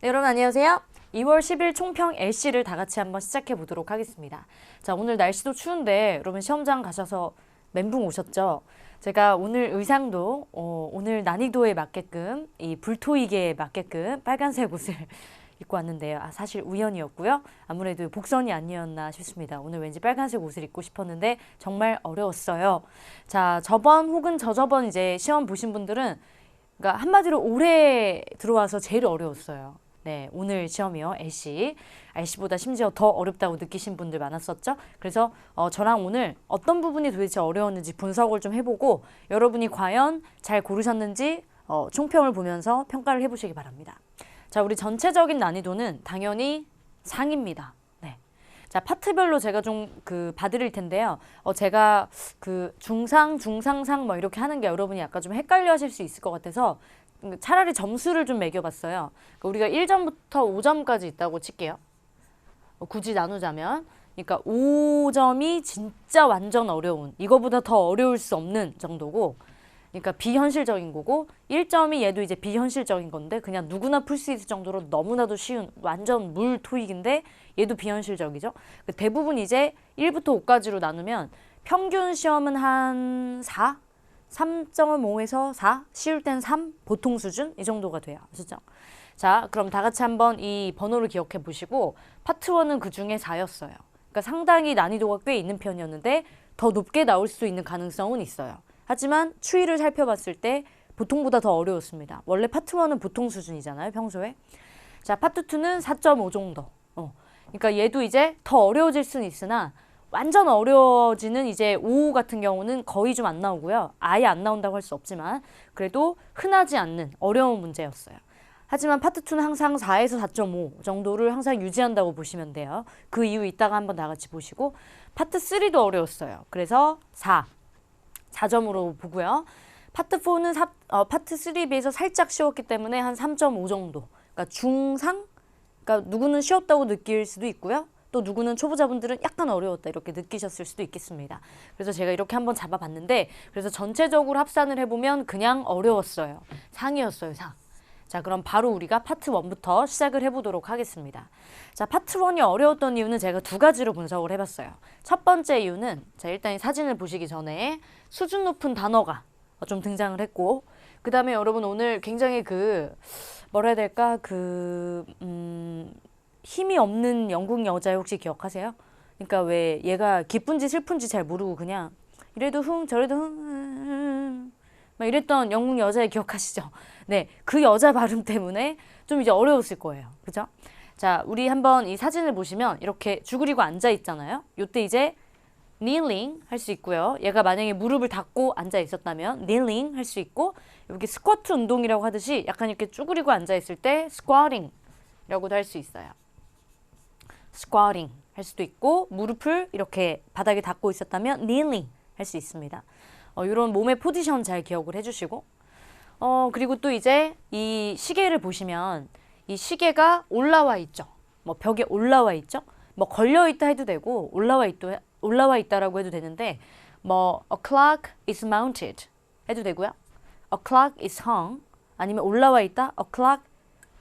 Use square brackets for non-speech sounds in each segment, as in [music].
네, 여러분 안녕하세요. 2월 10일 총평 LC를 다 같이 한번 시작해 보도록 하겠습니다. 자, 오늘 날씨도 추운데 여러분 시험장 가셔서 멘붕 오셨죠? 제가 오늘 의상도 어, 오늘 난이도에 맞게끔 이 불토이게 맞게끔 빨간색 옷을 [laughs] 입고 왔는데요. 아, 사실 우연이었고요. 아무래도 복선이 아니었나 싶습니다. 오늘 왠지 빨간색 옷을 입고 싶었는데 정말 어려웠어요. 자, 저번 혹은 저저번 이제 시험 보신 분들은 그러니까 한마디로 올해 들어와서 제일 어려웠어요. 네, 오늘 시험이요. LC. LC보다 심지어 더 어렵다고 느끼신 분들 많았었죠. 그래서 어, 저랑 오늘 어떤 부분이 도대체 어려웠는지 분석을 좀 해보고 여러분이 과연 잘 고르셨는지 어, 총평을 보면서 평가를 해보시기 바랍니다. 자, 우리 전체적인 난이도는 당연히 상입니다. 네. 자, 파트별로 제가 좀 그 봐드릴 텐데요. 어, 제가 그 중상, 중상상 뭐 이렇게 하는 게 여러분이 약간 좀 헷갈려 하실 수 있을 것 같아서 음, 차라리 점수를 좀 매겨봤어요. 그러니까 우리가 1점부터 5점까지 있다고 칠게요. 어, 굳이 나누자면. 그러니까 5점이 진짜 완전 어려운, 이거보다 더 어려울 수 없는 정도고, 그러니까 비현실적인 거고 1점이 얘도 이제 비현실적인 건데 그냥 누구나 풀 수 있을 정도로 너무나도 쉬운 완전 물 토익인데 얘도 비현실적이죠. 그 대부분 이제 1부터 5까지로 나누면 평균 시험은 한 4, 3.5에서 4, 쉬울 땐 3, 보통 수준 이 정도가 돼요. 아시죠? 자, 그럼 다 같이 한번 이 번호를 기억해 보시고 파트 1은 그 중에 4였어요. 그러니까 상당히 난이도가 꽤 있는 편이었는데 더 높게 나올 수 있는 가능성은 있어요. 하지만 추이를 살펴봤을 때 보통보다 더 어려웠습니다. 원래 파트 1은 보통 수준이잖아요, 평소에. 자, 파트 2는 4.5 정도. 어. 그러니까 얘도 이제 더 어려워질 수는 있으나 완전 어려워지는 이제 5 같은 경우는 거의 좀 안 나오고요. 아예 안 나온다고 할 수 없지만 그래도 흔하지 않는 어려운 문제였어요. 하지만 파트 2는 항상 4에서 4.5 정도를 항상 유지한다고 보시면 돼요. 그 이유 이따가 한번 다 같이 보시고 파트 3도 어려웠어요. 그래서 4, 4점으로 보고요. 파트 4는 사, 어, 파트 3에 비해서 살짝 쉬웠기 때문에 한 3.5 정도. 그러니까 중상? 그러니까 누구는 쉬웠다고 느낄 수도 있고요. 또 누구는 초보자분들은 약간 어려웠다 이렇게 느끼셨을 수도 있겠습니다. 그래서 제가 이렇게 한번 잡아봤는데 그래서 전체적으로 합산을 해보면 그냥 어려웠어요. 상이었어요, 상. 자, 그럼 바로 우리가 파트 1부터 시작을 해보도록 하겠습니다. 자, 파트 1이 어려웠던 이유는 제가 두 가지로 분석을 해봤어요. 첫 번째 이유는, 자, 일단 이 사진을 보시기 전에 수준 높은 단어가 좀 등장을 했고, 그 다음에 여러분 오늘 굉장히 그, 뭐라 해야 될까, 그, 음, 힘이 없는 영국 여자 혹시 기억하세요? 그러니까 왜 얘가 기쁜지 슬픈지 잘 모르고 그냥 이래도 흥, 저래도 흥, 막 이랬던 영국 여자 기억하시죠? [laughs] 네, 그 여자 발음 때문에 좀 이제 어려웠을 거예요. 그죠? 자, 우리 한번 이 사진을 보시면 이렇게 죽으리고 앉아 있잖아요. 요때 이제 kneeling 할 수 있고요. 얘가 만약에 무릎을 닫고 앉아 있었다면 kneeling 할 수 있고 여기 스쿼트 운동이라고 하듯이 약간 이렇게 쭈그리고 앉아 있을 때 squatting이라고도 할 수 있어요. Squatting 할 수도 있고 무릎을 이렇게 바닥에 닿고 있었다면 kneeling 할 수 있습니다. 어, 이런 몸의 포지션 잘 기억을 해주시고 어, 그리고 또 이제 이 시계를 보시면 이 시계가 올라와 있죠. 뭐 벽에 올라와 있죠. 뭐 걸려 있다 해도 되고 올라와 있도 올라와 있다라고 해도 되는데 뭐 a clock is mounted 해도 되고요. a clock is hung 아니면 올라와 있다 a clock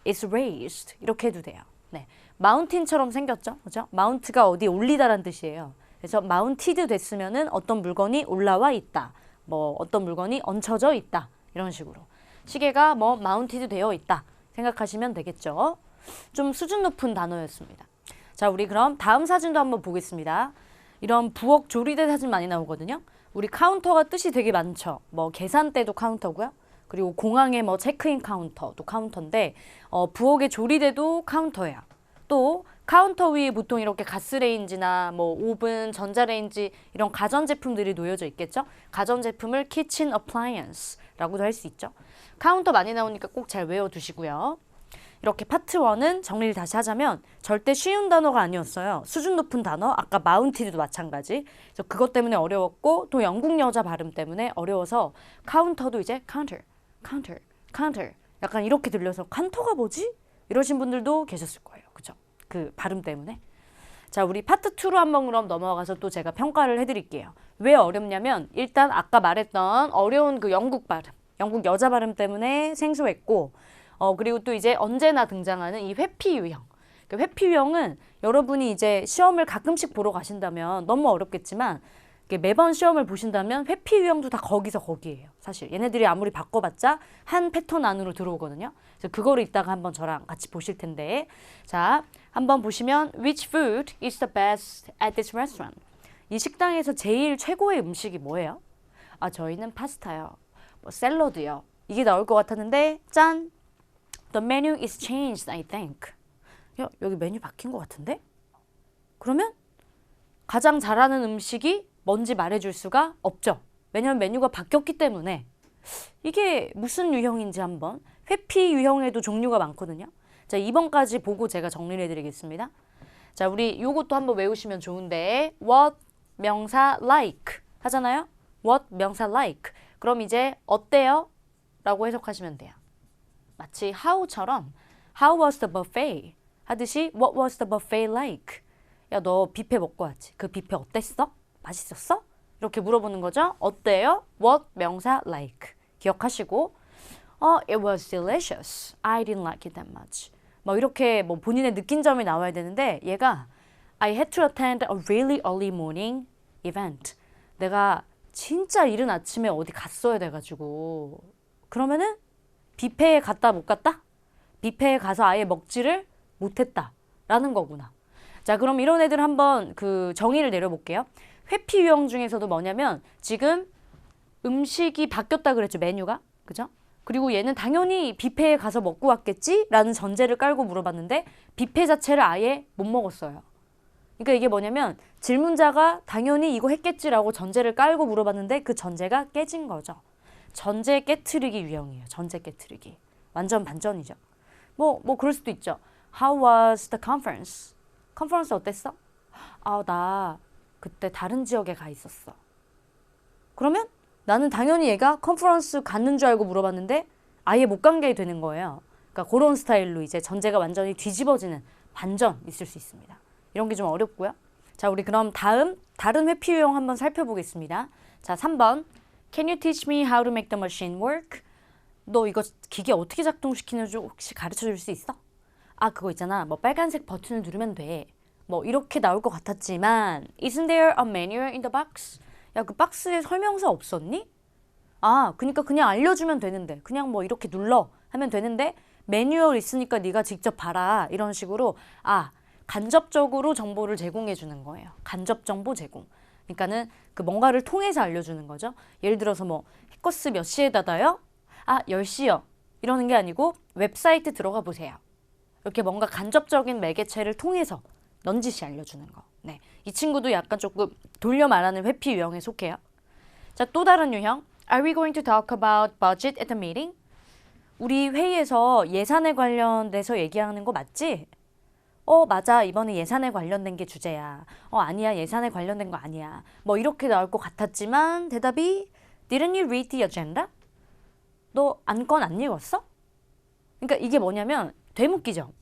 is raised 이렇게 해도 돼요. 네. 마운틴처럼 생겼죠. 그죠? 마운트가 어디 올리다란 뜻이에요. 그래서 마운티드 됐으면은 어떤 물건이 올라와 있다. 뭐 어떤 물건이 얹혀져 있다. 이런 식으로. 시계가 뭐 마운티드 되어 있다. 생각하시면 되겠죠. 좀 수준 높은 단어였습니다. 자, 우리 그럼 다음 사진도 한번 보겠습니다. 이런 부엌 조리대 사진 많이 나오거든요. 우리 카운터가 뜻이 되게 많죠. 뭐 계산대도 카운터고요. 그리고 공항에 뭐 체크인 카운터도 카운터인데 어, 부엌의 조리대도 카운터예요. 또 카운터 위에 보통 이렇게 가스레인지나 뭐 오븐, 전자레인지 이런 가전 제품들이 놓여져 있겠죠. 가전 제품을 kitchen appliance라고도 할 수 있죠. 카운터 많이 나오니까 꼭 잘 외워두시고요. 이렇게 파트 1은 정리를 다시 하자면 절대 쉬운 단어가 아니었어요. 수준 높은 단어, 아까 마운티드도 마찬가지. 그래서 그것 때문에 어려웠고 또 영국 여자 발음 때문에 어려워서 카운터도 이제 counter, counter, counter 약간 이렇게 들려서 칸터가 뭐지? 이러신 분들도 계셨을 거예요. 그 발음 때문에. 자, 우리 파트 2로 한번 그럼 넘어가서 또 제가 평가를 해드릴게요. 왜 어렵냐면 일단 아까 말했던 어려운 그 영국 발음, 영국 여자 발음 때문에 생소했고 어, 그리고 또 이제 언제나 등장하는 이 회피 유형. 그 회피 유형은 여러분이 이제 시험을 가끔씩 보러 가신다면 너무 어렵겠지만 매번 시험을 보신다면 회피 유형도 다 거기서 거기에요. 사실 얘네들이 아무리 바꿔봤자 한 패턴 안으로 들어오거든요. 그래서 그거를 이따가 한번 저랑 같이 보실 텐데 자 한번 보시면 Which food is the best at this restaurant? 이 식당에서 제일 최고의 음식이 뭐예요? 아 저희는 파스타요. 뭐 샐러드요. 이게 나올 것 같았는데 짠 The menu is changed, I think. 야, 여기 메뉴 바뀐 것 같은데? 그러면 가장 잘하는 음식이 뭔지 말해줄 수가 없죠. 왜냐면 메뉴가 바뀌었기 때문에 이게 무슨 유형인지 한번 회피 유형에도 종류가 많거든요. 자, 2번까지 보고 제가 정리를 해드리겠습니다. 자, 우리 요것도 한번 외우시면 좋은데 what 명사 like 하잖아요. what 명사 like. 그럼 이제 어때요? 라고 해석하시면 돼요. 마치 how처럼 how was the buffet 하듯이 what was the buffet like? 야, 너 뷔페 먹고 왔지? 그 뷔페 어땠어? 맛있었어? 이렇게 물어보는 거죠. 어때요? what 명사 like. 기억하시고 어, it was delicious. I didn't like it that much. 뭐 이렇게 뭐 본인의 느낀 점이 나와야 되는데 얘가 I had to attend a really early morning event. 내가 진짜 이른 아침에 어디 갔어야 돼가지고 그러면은 뷔페에 갔다 못 갔다? 뷔페에 가서 아예 먹지를 못했다. 라는 거구나. 자, 그럼 이런 애들 한번 그 정의를 내려볼게요. 회피 유형 중에서도 뭐냐면 지금 음식이 바뀌었다 그랬죠. 메뉴가. 그죠? 그리고 얘는 당연히 뷔페에 가서 먹고 왔겠지? 라는 전제를 깔고 물어봤는데 뷔페 자체를 아예 못 먹었어요. 그러니까 이게 뭐냐면 질문자가 당연히 이거 했겠지라고 전제를 깔고 물어봤는데 그 전제가 깨진 거죠. 전제 깨트리기 유형이에요. 전제 깨트리기. 완전 반전이죠. 뭐, 뭐 그럴 수도 있죠. How was the conference? 컨퍼런스 어땠어? 아, 나 그때 다른 지역에 가 있었어. 그러면 나는 당연히 얘가 컨퍼런스 갔는 줄 알고 물어봤는데 아예 못 간 게 되는 거예요. 그러니까 그런 스타일로 이제 전제가 완전히 뒤집어지는 반전 있을 수 있습니다. 이런 게 좀 어렵고요. 자, 우리 그럼 다음 다른 회피 유형 한번 살펴보겠습니다. 자, 3번. Can you teach me how to make the machine work? 너 이거 기계 어떻게 작동시키는지 혹시 가르쳐 줄 수 있어? 아, 그거 있잖아. 뭐 빨간색 버튼을 누르면 돼. 뭐 이렇게 나올 것 같았지만 Isn't there a manual in the box? 야, 그 박스에 설명서 없었니? 아, 그러니까 그냥 알려주면 되는데 그냥 뭐 이렇게 눌러 하면 되는데 매뉴얼 있으니까 네가 직접 봐라 이런 식으로 아 간접적으로 정보를 제공해 주는 거예요. 간접 정보 제공. 그러니까는 그 뭔가를 통해서 알려주는 거죠. 예를 들어서 뭐 해커스 몇 시에 닫아요? 아, 10시요. 이러는 게 아니고 웹사이트 들어가 보세요. 이렇게 뭔가 간접적인 매개체를 통해서 넌지시 알려주는 거. 네. 이 친구도 약간 조금 돌려 말하는 회피 유형에 속해요. 자, 또 다른 유형. Are we going to talk about budget at the meeting? 우리 회의에서 예산에 관련돼서 얘기하는 거 맞지? 어, 맞아. 이번에 예산에 관련된 게 주제야. 어, 아니야. 예산에 관련된 거 아니야. 뭐 이렇게 나올 것 같았지만 대답이 Didn't you read the agenda? 너 안건 안 읽었어? 그러니까 이게 뭐냐면 되묻기죠.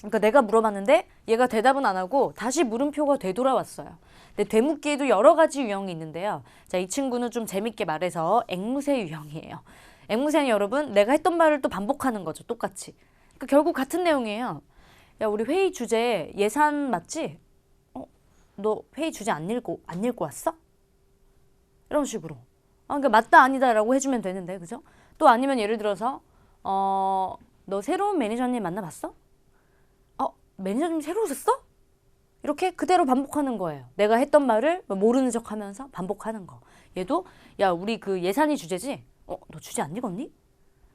그러니까 내가 물어봤는데 얘가 대답은 안 하고 다시 물음표가 되돌아왔어요. 근데 되묻기에도 여러 가지 유형이 있는데요. 자, 이 친구는 좀 재밌게 말해서 앵무새 유형이에요. 앵무새는 여러분 내가 했던 말을 또 반복하는 거죠. 똑같이. 그러니까 결국 같은 내용이에요. 야, 우리 회의 주제 예산 맞지? 어, 너 회의 주제 안 읽고 안 읽고 왔어? 이런 식으로. 아, 그러니까 맞다 아니다라고 해주면 되는데, 그죠? 또 아니면 예를 들어서 어, 너 새로운 매니저님 만나봤어? 어, 매니저님 새로 오셨어? 이렇게 그대로 반복하는 거예요. 내가 했던 말을 모르는 척 하면서 반복하는 거. 얘도 야, 우리 그 예산이 주제지? 어, 너 주제 안 읽었니?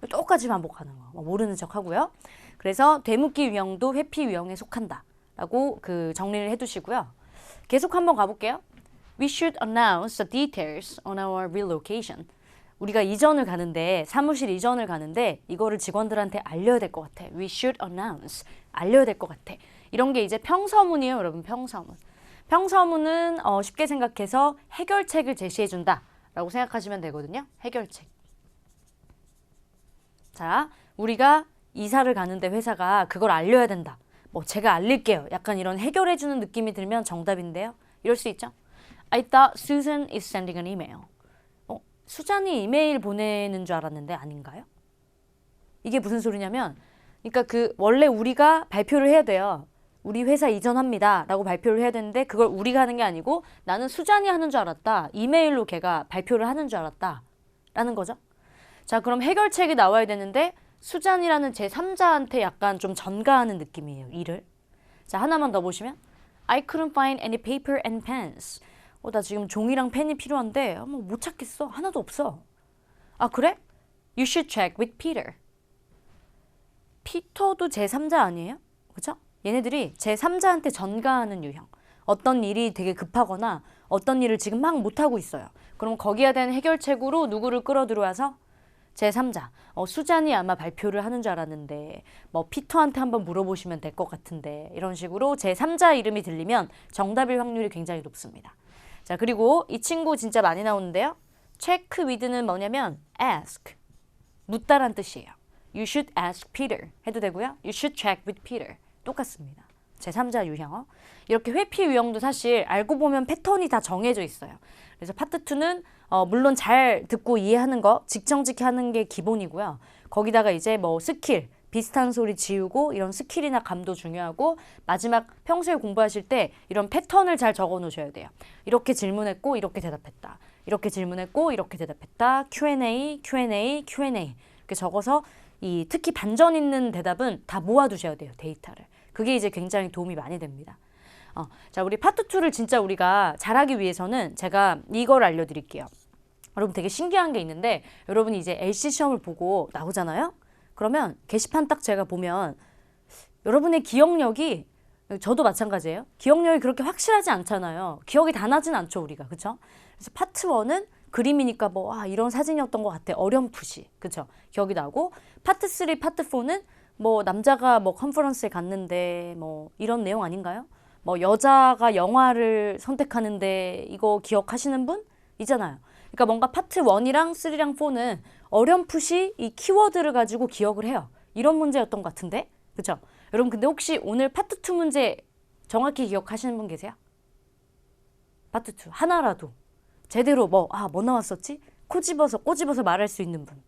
똑같이 반복하는 거. 뭐 모르는 척 하고요. 그래서 되묻기 유형도 회피 유형에 속한다 라고 그 정리를 해두시고요. 계속 한번 가볼게요. We should announce the details on our relocation. 우리가 이전을 가는데 사무실 이전을 가는데 이거를 직원들한테 알려야 될 것 같아. We should announce. 알려야 될 것 같아. 이런 게 이제 평서문이에요, 여러분. 평서문. 평서문은 어, 쉽게 생각해서 해결책을 제시해 준다라고 생각하시면 되거든요. 해결책. 자, 우리가 이사를 가는데 회사가 그걸 알려야 된다. 뭐 제가 알릴게요. 약간 이런 해결해 주는 느낌이 들면 정답인데요. 이럴 수 있죠. I thought Susan is sending an email. 어, 수잔이 이메일 보내는 줄 알았는데 아닌가요? 이게 무슨 소리냐면 그러니까 그 원래 우리가 발표를 해야 돼요. 우리 회사 이전합니다. 라고 발표를 해야 되는데 그걸 우리가 하는 게 아니고 나는 수잔이 하는 줄 알았다. 이메일로 걔가 발표를 하는 줄 알았다. 라는 거죠. 자, 그럼 해결책이 나와야 되는데 수잔이라는 제 3자한테 약간 좀 전가하는 느낌이에요. 일을. 자, 하나만 더 보시면 I couldn't find any paper and pens. 어, 나 지금 종이랑 펜이 필요한데 어, 뭐못 찾겠어. 하나도 없어. 아, 그래? You should check with Peter. 피터도 제3자 아니에요? 그죠? 얘네들이 제3자한테 전가하는 유형. 어떤 일이 되게 급하거나 어떤 일을 지금 막 못하고 있어요. 그럼 거기에 대한 해결책으로 누구를 끌어들여와서 제3자. 어, 수잔이 아마 발표를 하는 줄 알았는데 뭐 피터한테 한번 물어보시면 될 것 같은데 이런 식으로 제3자 이름이 들리면 정답일 확률이 굉장히 높습니다. 자 그리고 이 친구 진짜 많이 나오는데요. check with는 뭐냐면 ask. 묻다란 뜻이에요. You should ask Peter 해도 되고요. You should check with Peter 똑같습니다. 제3자 유형. 이렇게 회피 유형도 사실 알고 보면 패턴이 다 정해져 있어요. 그래서 파트 2는 어, 물론 잘 듣고 이해하는 거 직정직히 하는 게 기본이고요. 거기다가 이제 뭐 스킬 비슷한 소리 지우고 이런 스킬이나 감도 중요하고 마지막 평소에 공부하실 때 이런 패턴을 잘 적어 놓으셔야 돼요. 이렇게 질문했고 이렇게 대답했다. 이렇게 질문했고 이렇게 대답했다. Q&A, Q&A, Q&A 이렇게 적어서 이 특히 반전 있는 대답은 다 모아두셔야 돼요 데이터를. 그게 이제 굉장히 도움이 많이 됩니다. 어, 자 우리 파트 2를 진짜 우리가 잘하기 위해서는 제가 이걸 알려드릴게요. 여러분 되게 신기한 게 있는데 여러분이 이제 LC 시험을 보고 나오잖아요. 그러면 게시판 딱 제가 보면 여러분의 기억력이 저도 마찬가지예요. 기억력이 그렇게 확실하지 않잖아요. 기억이 다 나진 않죠 우리가 그렇죠? 그래서 파트 1은 그림이니까 뭐 아, 이런 사진이었던 것 같아. 어렴풋이. 그쵸? 기억이 나고. 파트 3, 파트 4는 뭐 남자가 뭐 컨퍼런스에 갔는데 뭐 이런 내용 아닌가요? 뭐 여자가 영화를 선택하는데 이거 기억하시는 분? 있잖아요. 그러니까 뭔가 파트 1이랑 3랑 4는 어렴풋이 이 키워드를 가지고 기억을 해요. 이런 문제였던 것 같은데? 그쵸? 여러분 근데 혹시 오늘 파트 2 문제 정확히 기억하시는 분 계세요? 파트 2 하나라도 제대로 뭐, 아, 뭐 나왔었지? 코 집어서, 꼬집어서 말할 수 있는 분.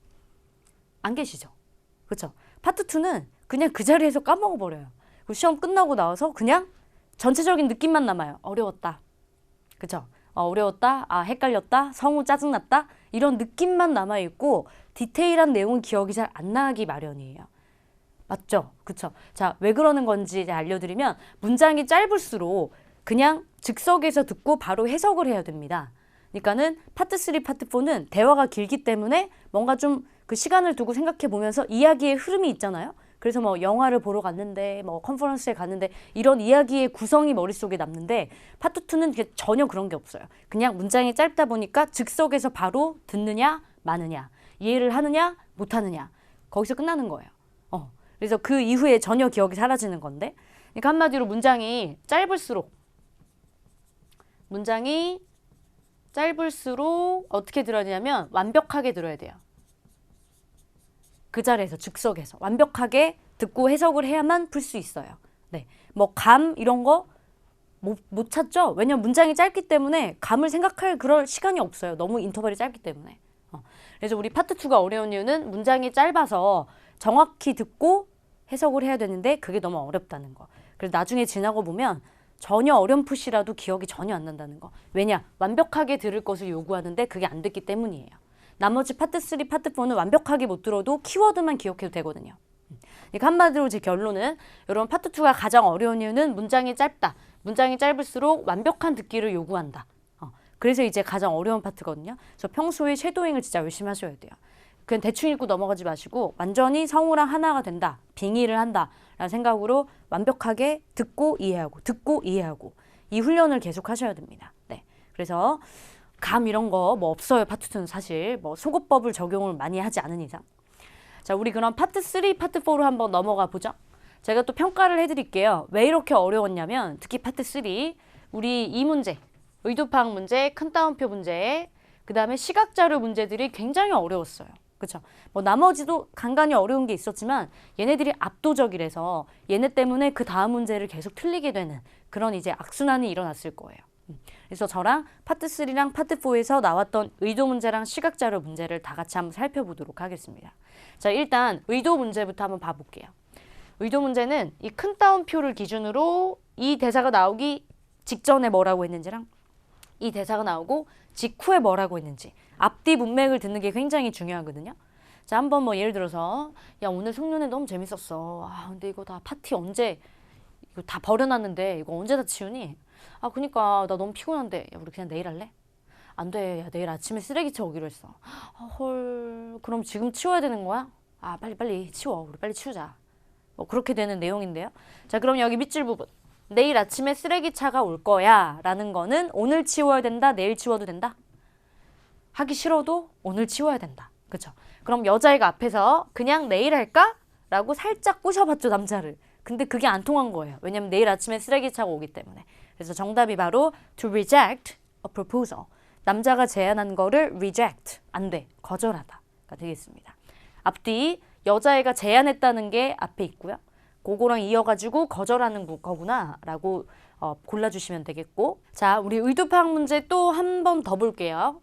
안 계시죠? 그쵸? 파트 2는 그냥 그 자리에서 까먹어버려요. 그리고 시험 끝나고 나와서 그냥 전체적인 느낌만 남아요. 어려웠다. 어, 어려웠다. 아, 헷갈렸다. 성우 짜증났다. 이런 느낌만 남아있고 디테일한 내용은 기억이 잘 안 나기 마련이에요. 맞죠? 그쵸? 자, 왜 그러는 건지 알려드리면 문장이 짧을수록 그냥 즉석에서 듣고 바로 해석을 해야 됩니다. 그러니까는 파트 3, 파트 4는 대화가 길기 때문에 뭔가 좀 그 시간을 두고 생각해 보면서 이야기의 흐름이 있잖아요. 그래서 뭐 영화를 보러 갔는데 뭐 컨퍼런스에 갔는데 이런 이야기의 구성이 머릿속에 남는데 파트 2는 전혀 그런 게 없어요. 그냥 문장이 짧다 보니까 즉석에서 바로 듣느냐 마느냐 이해를 하느냐 못하느냐 거기서 끝나는 거예요. 어. 그래서 그 이후에 전혀 기억이 사라지는 건데 그러니까 한마디로 문장이 짧을수록 문장이 짧을수록 어떻게 들어야 되냐면 완벽하게 들어야 돼요. 그 자리에서 즉석에서 완벽하게 듣고 해석을 해야만 풀 수 있어요. 네. 뭐 감 이런 거 못, 못 찾죠? 왜냐면 문장이 짧기 때문에 감을 생각할 그럴 시간이 없어요. 너무 인터벌이 짧기 때문에. 어. 그래서 우리 파트 2가 어려운 이유는 문장이 짧아서 정확히 듣고 해석을 해야 되는데 그게 너무 어렵다는 거. 그래서 나중에 지나고 보면 전혀 어렴풋이라도 기억이 전혀 안 난다는 거. 왜냐? 완벽하게 들을 것을 요구하는데 그게 안 됐기 때문이에요. 나머지 파트 3, 파트 4는 완벽하게 못 들어도 키워드만 기억해도 되거든요. 그러니까 한마디로 제 결론은 여러분 파트 2가 가장 어려운 이유는 문장이 짧다. 문장이 짧을수록 완벽한 듣기를 요구한다. 어, 그래서 이제 가장 어려운 파트거든요. 그래서 평소에 쉐도잉을 진짜 열심히 하셔야 돼요. 그냥 대충 읽고 넘어가지 마시고 완전히 성우랑 하나가 된다. 빙의를 한다. 라는 생각으로 완벽하게 듣고 이해하고 듣고 이해하고 이 훈련을 계속 하셔야 됩니다. 네. 그래서 감 이런 거 뭐 없어요. 파트 2는 사실 뭐 소거법을 적용을 많이 하지 않은 이상. 자, 우리 그럼 파트 3, 파트 4로 한번 넘어가 보죠. 제가 또 평가를 해드릴게요. 왜 이렇게 어려웠냐면 특히 파트 3 우리 이 문제 의도파악 문제, 큰 따옴표 문제, 그 다음에 시각자료 문제들이 굉장히 어려웠어요. 그렇죠. 뭐 나머지도 간간히 어려운 게 있었지만 얘네들이 압도적이라서 얘네 때문에 그 다음 문제를 계속 틀리게 되는 그런 이제 악순환이 일어났을 거예요. 음, 그래서 저랑 파트 3랑 파트 4에서 나왔던 의도 문제랑 시각 자료 문제를 다 같이 한번 살펴보도록 하겠습니다. 자, 일단 의도 문제부터 한번 봐볼게요. 의도 문제는 이 큰 따옴표를 기준으로 이 대사가 나오기 직전에 뭐라고 했는지랑 이 대사가 나오고 직후에 뭐라고 했는지 앞뒤 문맥을 듣는 게 굉장히 중요하거든요. 자, 한번 뭐 예를 들어서 야, 오늘 송년회 너무 재밌었어. 아, 근데 이거 다 파티 언제 이거 다 버려놨는데 이거 언제 다 치우니? 아, 그니까 나 너무 피곤한데 야, 우리 그냥 내일 할래? 안 돼. 야, 내일 아침에 쓰레기 채우기로 했어. 아, 헐. 그럼 지금 치워야 되는 거야? 아, 빨리 빨리 치워. 우리 빨리 치우자. 뭐 그렇게 되는 내용인데요. 자, 그럼 여기 밑줄 부분. 내일 아침에 쓰레기차가 올 거야 라는 거는 오늘 치워야 된다, 내일 치워도 된다? 하기 싫어도 오늘 치워야 된다. 그쵸? 그럼 여자애가 앞에서 그냥 내일 할까? 라고 살짝 꼬셔봤죠, 남자를. 근데 그게 안 통한 거예요. 왜냐면 내일 아침에 쓰레기차가 오기 때문에. 그래서 정답이 바로 to reject a proposal. 남자가 제안한 거를 reject. 안 돼. 거절하다가 되겠습니다. 앞뒤 여자애가 제안했다는 게 앞에 있고요. 그거랑 이어가지고 거절하는 구- 거구나 라고 어, 골라주시면 되겠고 자 우리 의도 파악 문제 또 한 번 더 볼게요.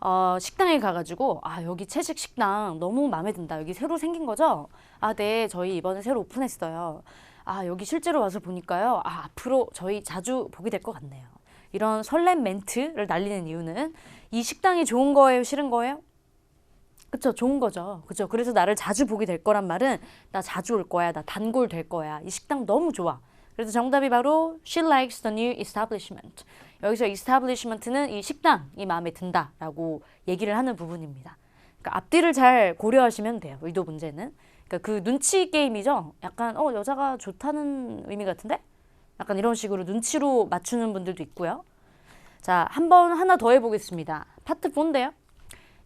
어, 식당에 가가지고 아 여기 채식 식당 너무 마음에 든다. 여기 새로 생긴 거죠? 아네 저희 이번에 새로 오픈했어요. 아 여기 실제로 와서 보니까요. 아 앞으로 저희 자주 보게 될 것 같네요. 이런 설렘 멘트를 날리는 이유는 이 식당이 좋은 거예요, 싫은 거예요? 그쵸, 좋은 거죠. 그쵸. 그래서 나를 자주 보게 될 거란 말은 나 자주 올 거야, 나 단골 될 거야. 이 식당 너무 좋아. 그래서 정답이 바로 she likes the new establishment. 여기서 establishment는 이 식당이 마음에 든다라고 얘기를 하는 부분입니다. 그러니까 앞뒤를 잘 고려하시면 돼요. 의도 문제는. 그러니까 그 눈치 게임이죠. 약간 어 여자가 좋다는 의미 같은데? 약간 이런 식으로 눈치로 맞추는 분들도 있고요. 자, 한 번 하나 더 해보겠습니다. 파트 4인데요.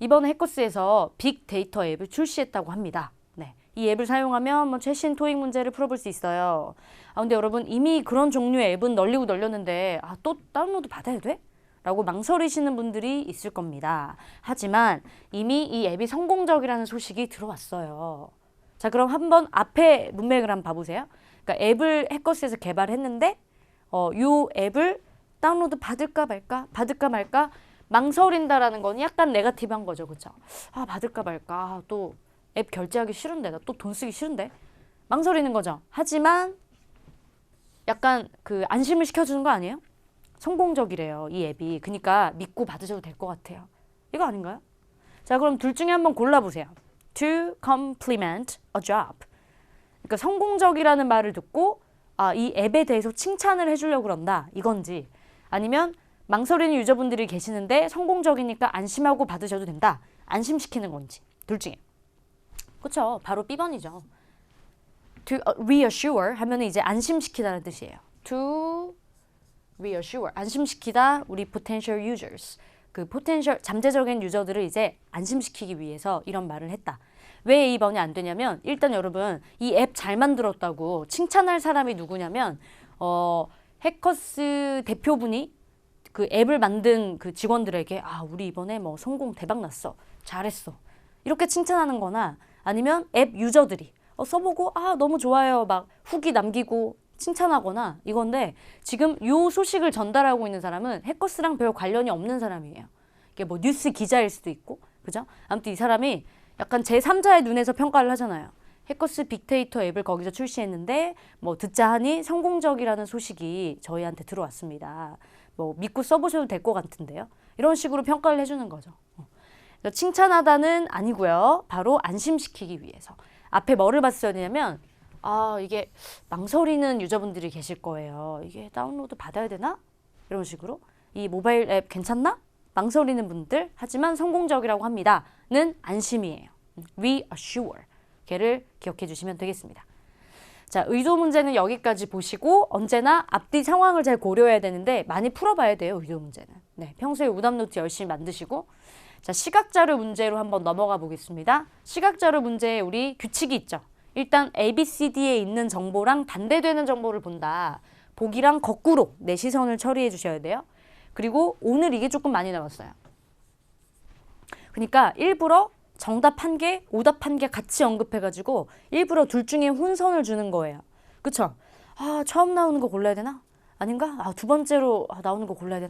이번 해커스에서 빅데이터 앱을 출시했다고 합니다. 네. 이 앱을 사용하면 뭐 최신 토익 문제를 풀어볼 수 있어요. 아, 근데 여러분 이미 그런 종류의 앱은 널리고 널렸는데 아, 또 다운로드 받아야 돼? 라고 망설이시는 분들이 있을 겁니다. 하지만 이미 이 앱이 성공적이라는 소식이 들어왔어요. 자, 그럼 한번 앞에 문맥을 한번 봐보세요. 그러니까 앱을 해커스에서 개발했는데 어, 요 앱을 다운로드 받을까 말까, 받을까 말까 망설인다라는 건 약간 네가티브한 거죠, 그렇죠? 아 받을까 말까, 아, 또 앱 결제하기 싫은데, 나 또 돈 쓰기 싫은데, 망설이는 거죠. 하지만 약간 그 안심을 시켜주는 거 아니에요? 성공적이래요, 이 앱이. 그러니까 믿고 받으셔도 될 것 같아요. 이거 아닌가요? 자, 그럼 둘 중에 한번 골라보세요. To complement a job. 그러니까 성공적이라는 말을 듣고 아, 이 앱에 대해서 칭찬을 해주려고 그런다. 이건지 아니면 망설이는 유저분들이 계시는데 성공적이니까 안심하고 받으셔도 된다. 안심시키는 건지 둘 중에. 그렇죠. 바로 B번이죠. To reassure 하면 이제 안심시키다는 뜻이에요. To reassure 안심시키다 우리 potential users 그 potential 잠재적인 유저들을 이제 안심시키기 위해서 이런 말을 했다. 왜 2번이 안 되냐면 일단 여러분 이 앱 잘 만들었다고 칭찬할 사람이 누구냐면 어 해커스 대표분이 그 앱을 만든 그 직원들에게 아 우리 이번에 뭐 성공 대박 났어 잘했어 이렇게 칭찬하는 거나 아니면 앱 유저들이 어, 써보고 아 너무 좋아요 막 후기 남기고 칭찬하거나 이건데 지금 요 소식을 전달하고 있는 사람은 해커스랑 별 관련이 없는 사람이에요 이게 뭐 뉴스 기자일 수도 있고 그죠 아무튼 이 사람이 약간 제3자의 눈에서 평가를 하잖아요 해커스 빅데이터 앱을 거기서 출시했는데 뭐 듣자 하니 성공적이라는 소식이 저희한테 들어왔습니다. 뭐 믿고 써보셔도 될 것 같은데요. 이런 식으로 평가를 해주는 거죠. 칭찬하다는 아니고요. 바로 안심시키기 위해서. 앞에 뭐를 봤어야 되냐면 아 이게 망설이는 유저분들이 계실 거예요. 이게 다운로드 받아야 되나? 이런 식으로 이 모바일 앱 괜찮나? 망설이는 분들 하지만 성공적이라고 합니다 는 안심이에요. reassure. 걔를 기억해 주시면 되겠습니다. 자, 의도 문제는 여기까지 보시고 언제나 앞뒤 상황을 잘 고려해야 되는데 많이 풀어봐야 돼요, 의도 문제는. 네, 평소에 오답 노트 열심히 만드시고 자, 시각자료 문제로 한번 넘어가 보겠습니다. 시각자료 문제에 우리 규칙이 있죠. 일단 A, B, C, D에 있는 정보랑 반대되는 정보를 본다. 보기랑 거꾸로 내 시선을 처리해 주셔야 돼요. 그리고 오늘 이게 조금 많이 나왔어요. 그러니까 일부러 정답 한 개, 오답 한 개 같이 언급해가지고 일부러 둘 중에 혼선을 주는 거예요. 그쵸? 아, 처음 나오는 거 골라야 되나? 아닌가? 아, 두 번째로 아, 나오는 거 골라야 되나?